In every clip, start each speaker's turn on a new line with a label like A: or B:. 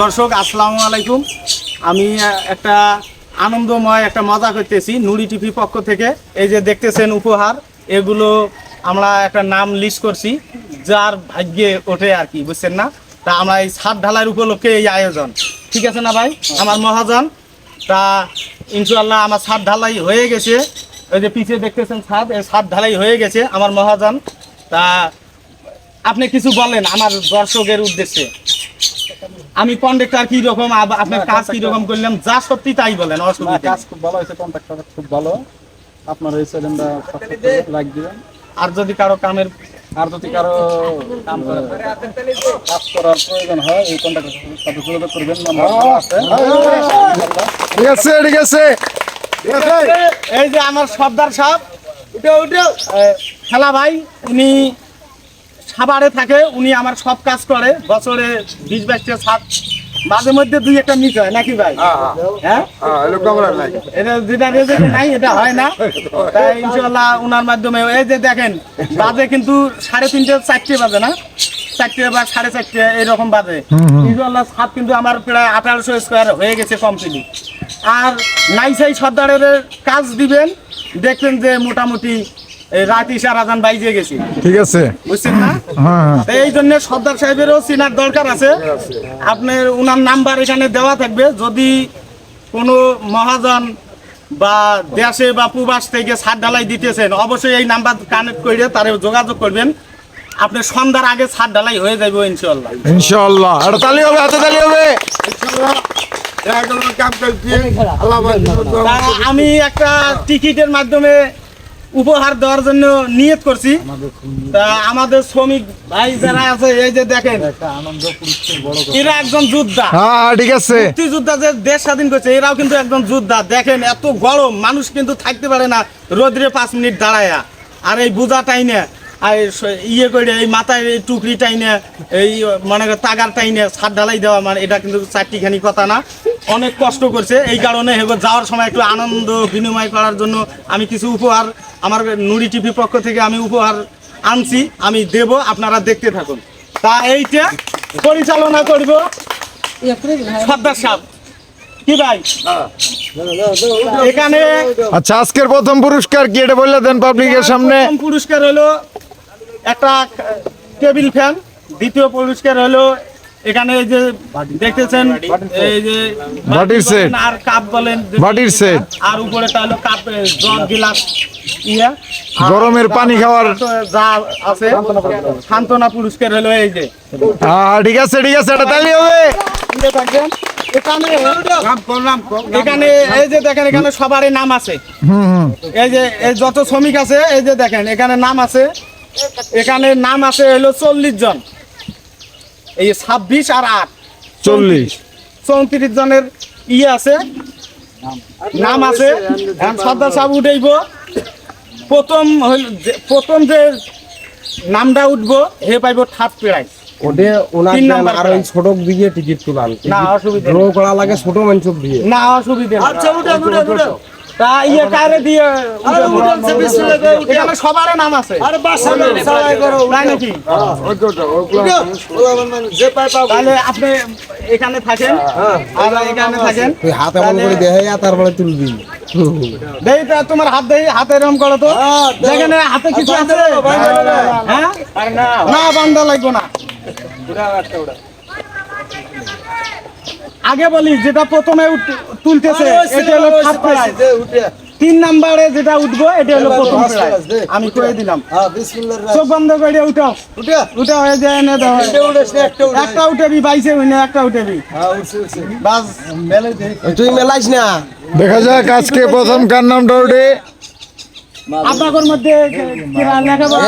A: দর্শক, আসসালামু আলাইকুম। আমি একটা আনন্দময় একটা মজা করতেছি নুরি টিভি পক্ষ থেকে। এই যে দেখতেছেন উপহার, এগুলো আমরা একটা নাম লিস্ট করছি, যার ভাগ্যে ওঠে আর কি, বুঝছেন না? তা আমরা এই ছাদ ঢালাইয়ের উপলক্ষে এই আয়োজন। ঠিক আছে না ভাই? আমার মহাজন, তা ইনশাল্লাহ আমার ছাদ ঢালাই হয়ে গেছে। ওই যে পিছিয়ে দেখতেছেন ছাদ, এই ছাদ ঢালাই হয়ে গেছে আমার মহাজন। তা আপনি কিছু বলেন আমার দর্শকের উদ্দেশ্যে। আমি কন্ডাক্টর কি রকম আপনার কাজ কি রকম করলাম যা সত্যি তাই বলেন অসুবিধা
B: কাজ খুব ভালো হয়েছে কন্ট্রাক্টর খুব ভালো। আপনার এই চ্যানেলটা লাইক দিবেন।
A: আর যদি কারও কামের
B: আর যদি কারও কাম কাজ করার প্রয়োজন হয় এই কন্ট্রাক্টরের সাথে যোগাযোগ করবেন
C: ঠিক আছে ঠিক আছে।
A: এই যে আমার সর্দার সাহেব খেলা ভাই উনি সাভারে থাকে উনি আমার সব কাজ করে। বছরে বিশ বাইশটা সাত মাঝে মধ্যে দুই একটা মিস হয় নাকি ভাই? হ্যাঁ এটা যেটা রেজেক্ট নাই এটা হয় না। তাই ইনশাল্লাহ ওনার মাধ্যমে এই যে দেখেন বাজে কিন্তু সাড়ে তিনটে চারটে বাজে না? চারটে বা সাড়ে চারটে এরকম বাজে। ইনশাল্লাহ ছাদ কিন্তু আমার প্রায় আঠারোশো স্কোয়ার হয়ে গেছে কমপ্লিট আর নাইসাই সর্দারের কাজ দিবেন দেখবেন যে মোটামুটি রাত ইশার আজান বাইজে গেছি।
C: ঠিক আছে।
A: বুঝছেন না?
C: হ্যাঁ হ্যাঁ।
A: এই জন্য সর্দার সাহেবেরও চেনার দরকার আছে। আপনার ওনার নাম্বার এখানে দেওয়া থাকবে। যদি কোনো মহাজন বা দেশে বা প্রবাস থেকে ছাদ ঢালাই দিতেছেন অবশ্যই এই নাম্বার কানেক্ট করে তারে যোগাযোগ করবেন। আপনি সন্ধ্যার আগে ছাদ ঢালাই হয়ে যাবে ইনশাল্লাহ
C: ইনশাআল্লাহ। একটা তালি হবে হাতে তালি হবে।
A: আমি একটা টিকিটের মাধ্যমে উপহার দেওয়ার জন্য নিয়ত করছি। তা আমাদের শ্রমিক ভাই যারা আছে এই যে দেখেন এরা একজন যোদ্ধা।
C: হ্যাঁ ঠিক আছে।
A: মুক্তিযোদ্ধা যে দেশ স্বাধীন করছে এরাও কিন্তু একজন যোদ্ধা। দেখেন এত গরম মানুষ কিন্তু থাকতে পারে না রোদ্রে পাঁচ মিনিট দাঁড়ায়া। আর এই বোঝা টাইনে আর ইয়ে করে এই মাথায় এই টুকরি টাইনে এই মানে তাগার টাইনে ছাদ ঢালাই দেওয়া মানে এটা কিন্তু চারটিখানি কথা না। অনেক কষ্ট করছে। এই কারণে যাওয়ার সময় একটু আনন্দ বিনিময় করার জন্য আমি কিছু উপহার আমার নুরি টিভি পক্ষ থেকে আমি উপহার আনছি আমি দেব আপনারা দেখতে থাকুন। তা এইটা পরিচালনা করব সর্দার সাহেব। কি ভাই? এখানে
C: আচ্ছা আজকের প্রথম পুরস্কার কি এটা বললে দেন পাবলিকের সামনে?
A: প্রথম পুরস্কার হলো একটা টেবিল ফ্যান দ্বিতীয় পুরস্কার হলো এখানে এই যে দেখতেছেন এই যে
C: বাটির set।
A: আর কাপ বলেন
C: বাটির set।
A: আর উপরেটা হলো কাপ জগ গিলাস। ইয়া।
C: গরমের পানি খাওয়ার
A: যা আছে। সান্ত্বনা পুরস্কার হলো এই যে।
C: হ্যাঁ ঠিক আছে ঠিক আছে একটা তালি হবে।
A: থাকবেন। এখানে এখানে এই যে দেখেন এখানে সবারই নাম আছে। এই যে এই যত শ্রমিক আছে এই যে দেখেন এখানে নাম আছে। এখানে নাম আছে হলো চল্লিশ জন। এই ছাব্বিশ আর আট।
C: চল্লিশ।
A: চৌত্রিশ। জনের ইয়ে আছে। নাম আছে। সর্দার সাহেব উঠেইব। প্রথম প্রথম যে নামটা উঠবো হে পাইব থার্ড প্রাইজ।
D: ওটা ওনার আর ওই ছোট দিয়ে টিকিট তুলান।
A: না অসুবিধা
D: ড্র। করা লাগে ছোট মানুষ দিয়ে।
A: না অসুবিধা আচ্ছা উঠে উঠে উঠে। তা ইয়ে কারে দিয়ে সবার নাম আছে। তাই নাকি? তাহলে আপনি এখানে থাকেন। আর এখানে থাকেন।
D: তুই হাত এমন করে দেখে তারপরে তুলবি।
A: দেই তোমার হাত দেই হাতে এরকম করো তো। দেখেন এ হাতে কিছু আছে? হ্যাঁ? না। বান্ধা লাগবো না। আগে বলি যেটা প্রথমে উঠ- তুলতেছে এটা হলো থার্ড প্রাইজ। তিন নাম্বারে যেটা উঠবো এটা হলো প্রথম প্রাইজ। আমি করে দিলাম। চোখ বন্ধ করে উঠাও উঠা। হয়ে যায় এনে দাও। একটা উঠেবি বাইশে হইনে একটা উঠেবি। বাস
D: তুই মেলাইস না।
C: দেখা যাক আজকে প্রথম কার নামটা ওঠে
A: আপনাদের মধ্যে কে-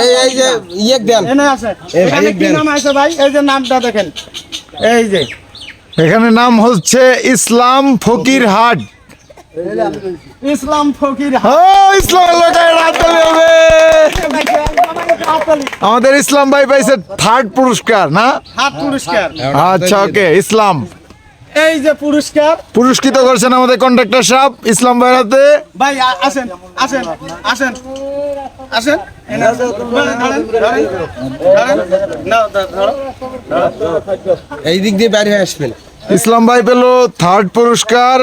D: এই এই যে ইয়ে দেন।
A: এনে আছে। এখানে কি নাম আছে ভাই? এই যে নামটা দেখেন। এই যে।
C: এখানে নাম হচ্ছে ইসলাম ফকির হাট
A: ইসলাম ফকির
C: ইসলাম হবে আমাদের ইসলাম ভাই পাইছে থার্ড পুরস্কার না
A: পুরস্কার
C: আচ্ছা ওকে ইসলাম
A: এই যে পুরস্কার
C: পুরস্কৃত করছেন আমাদের কন্ট্রাক্টর সাহেব ইসলাম ভাইয়ের হাতে
A: ভাই আসেন আসেন আসেন আসেন।
D: এই দিক দিয়ে বাইরে আসবেন
C: ইসলাম ভাই পেল থার্ড পুরস্কার।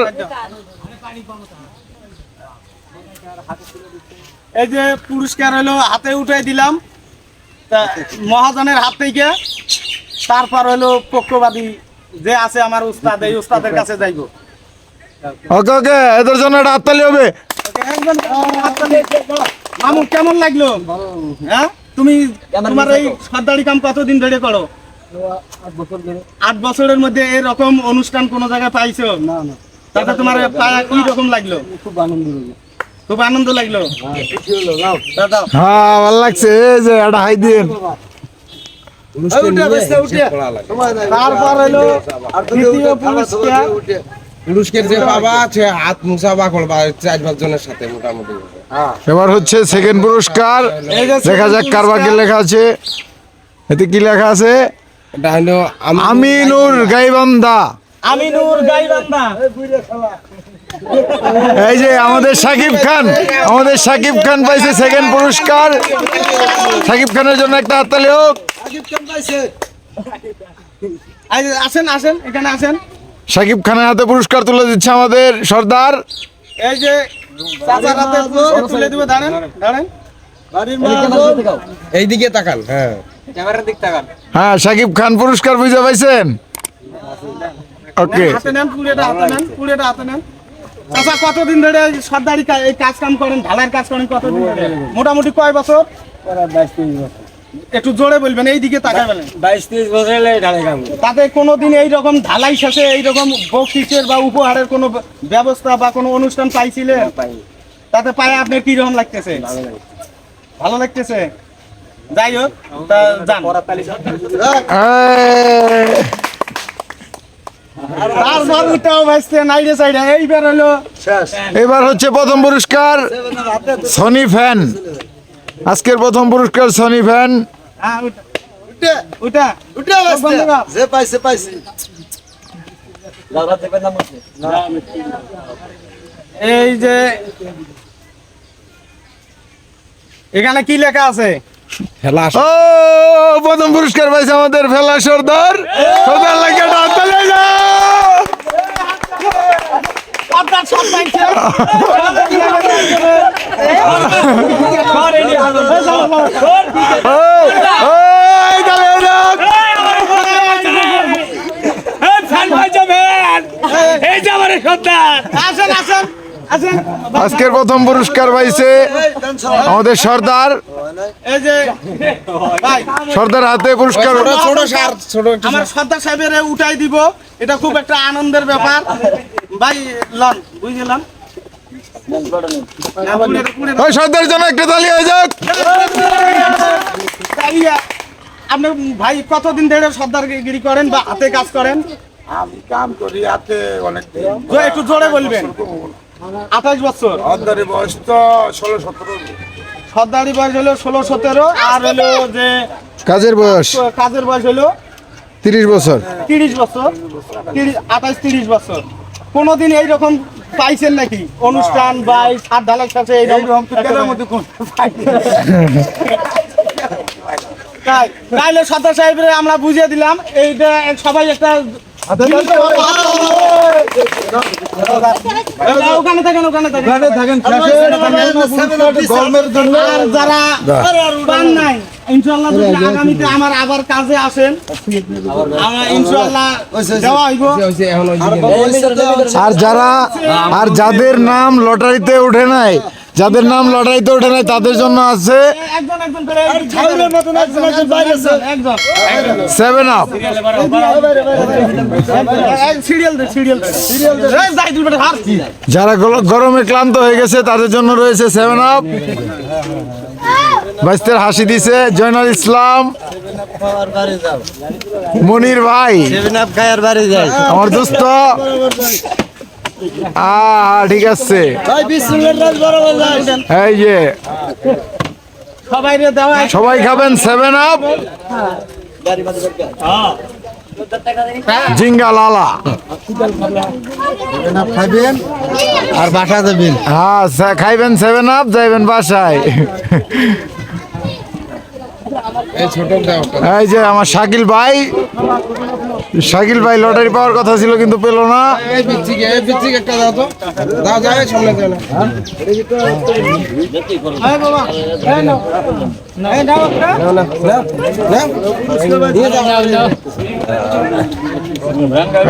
A: এই যে পুরস্কার হলো হাতে উঠে দিলাম। মহাজনের হাত থেকে। তারপর হলো পক্ষবাদী যে আছে আমার উস্তাদ এই উস্তাদের কাছে যাইবো।
C: ওকে ওকে এদের জন্য একটা হাততালি হবে।
A: মামু কেমন লাগল? হ্যাঁ? তুমি তোমার এই সর্দারি কাম কতদিন ধরে করো? আট বছরের মধ্যে এরকম অনুষ্ঠান কোন জায়গায় পাইছো?
B: না না।
A: তাতে তোমার পায়া কি রকম লাগল?
B: খুব আনন্দ হলো
A: খুব আনন্দ লাগল?
C: হ্যাঁ ভালো লাগছে। এই যে একটা হাই দিন
D: অনুষ্ঠান নিয়ে হিসেব করা লাগে।
A: তারপর হলো দ্বিতীয় পুরস্কার
D: পুরস্কার যে পাবা সে হাত মুসাফা করবা চার পাঁচ জনের সাথে মোটামুটি।
C: এবার হচ্ছে সেকেন্ড পুরস্কার। দেখা যাক কার ভাগ্যে লেখা আছে। এতে কি লেখা আছে?
D: এটা হলো আমি
C: আমিনুর গাইবান্ধা।
A: আমিনুর গাইবান্ধা।
C: এই যে আমাদের সাকিব খান আমাদের সাকিব খান পাইছে সেকেন্ড পুরস্কার। সাকিব খানের জন্য একটা হাততালি হোক।
A: এই যে আসেন আসেন এখানে আসেন।
C: সাকিব খানের হাতে পুরস্কার তুলে দিচ্ছে আমাদের সর্দার।
A: এই যে চাচার হাতে তুলে দিবে দাঁড়ান দাঁড়ান।
D: এইদিকে তাকান হ্যাঁ।
C: হ্যাঁ সাকিব খান পুরস্কার বুঝে পাইছেন? ওকে।
A: চাচা কতদিন ধরে সর্দারি এই কাজ কাম করেন ঢালাইয়ের কাজ করেন কতদিন ধরে? মোটামুটি কয় বছর?
B: বাইশ তেইশ বছর
A: একটু জোরে বলবেন এই দিকে
B: বাইশ তেইশ বছর ঢালাই কাম
A: তাতে কোনোদিন এইরকম ঢালাই শেষে এইরকম বকশিসের বা উপহারের কোনো ব্যবস্থা বা কোনো অনুষ্ঠান পাইছিলেন? তাতে পায়ে আপনার কি রকম লাগতেছে? ভালো লাগতেছে? যাই হোক তা যান।
C: এই,
A: তারপর উঠাও ভাইস্তে সাইডে। এইবার হলো
C: এবার হচ্ছে প্রথম পুরস্কার সনি ফ্যান। আজকের প্রথম পুরস্কার সনি ফ্যান।
A: হ্যাঁ উঠা। উঠা। উঠা। বন্ধুরা
D: যে পাইছে পাইছে।
A: এই যে এখানে কি লেখা আছে?
C: ও প্রথম পুরস্কার পাইছে আমাদের ফেলা সর্দার। সর্দার লাগে আজকের প্রথম পুরস্কার পাইছে আমাদের সর্দার। সর্দার হাতে পুরস্কার।
D: ছোট সার ছোট
A: আমার সর্দার সাহেবের উঠাই দিব। এটা খুব একটা আনন্দের ব্যাপার। ভাই লন বুঝলাম?
C: ওই জন্য একটা তালি হয়ে যাক।
A: আপনি ভাই কতদিন ধরে সর্দারগিরি করেন বা হাতে কাজ করেন?
E: আমি কাম করি হাতে অনেক
A: একটু জোরে বলবেন। আঠাশ বছর।
E: বয়স তো ষোলো সতেরো।
A: সর্দারি বয়স হলো ষোলো সতেরো আর হলো যে
C: কাজের বয়স?
A: কাজের বয়স হলো
C: তিরিশ বছর।
A: তিরিশ বছর। তিরিশ আঠাশ তিরিশ বছর। কোনোদিন এইরকম পাইছেন নাকি? অনুষ্ঠান বা এই সাত ঢালাই সাথে এইরকম তাই তাইলে সত্তা সাহেবের আমরা বুঝিয়ে দিলাম এইটা সবাই একটা আগামীতে আমার আবার কাজে আসেন
C: আর যারা আর যাদের নাম লটারিতে ওঠে নাই যাদের নাম লড়াইতে ওঠে নাই তাদের জন্য আছে সেভেন আপ যারা গল- গরমে ক্লান্ত হয়ে গেছে তাদের জন্য রয়েছে সেভেন আপ বাইস্তের হাসি দিছে জয়নাল ইসলাম। মনির ভাই। আমার দোস্ত। আহ ঠিক আছে। এই যে
A: সবাই
C: খাবেন সেভেন আপ জিঙ্গা লালা।
D: আর বাসা দেবেন
C: হ্যাঁ খাইবেন সেভেন আপ যাইবেন বাসায়।
D: এই
C: যে আমার শাকিল ভাই। শাকিল ভাই লটারি পাওয়ার কথা ছিল, কিন্তু পেল না।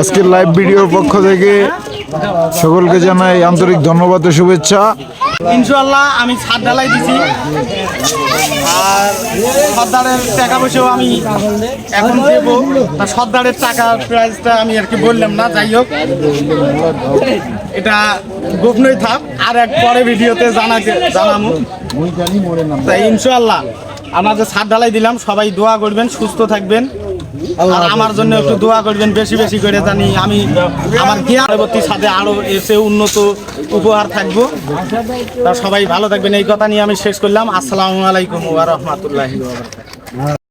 C: আজকের লাইভ ভিডিওর পক্ষ থেকে সকলকে জানাই আন্তরিক ধন্যবাদ ও শুভেচ্ছা
A: ইনশাল্লাহ আমি ছাদ ঢালাই দিছি। আর সর্দারের টাকা পয়সাও আমি এখন দেবো। তা সর্দারের টাকার প্রাইসটা আমি আর কি বললাম না, যাই হোক। এটা গোপনই থাক, আর এক পরে ভিডিওতে জানাকে জানাব। তাই ইনশাল্লাহ আমাদের ছাদ ঢালাই দিলাম, সবাই দোয়া করবেন, সুস্থ থাকবেন। আর আমার জন্য একটু দোয়া করবেন বেশি বেশি করে জানি। আমি আমার পরবর্তী সাথে আরও এসে উন্নত উপহার থাকব। তা সবাই ভালো থাকবেন। এই কথা নিয়ে আমি শেষ করলাম। আসসালামু আলাইকুম ওয়া রাহমাতুল্লাহি ওয়া বারাকাতুহু।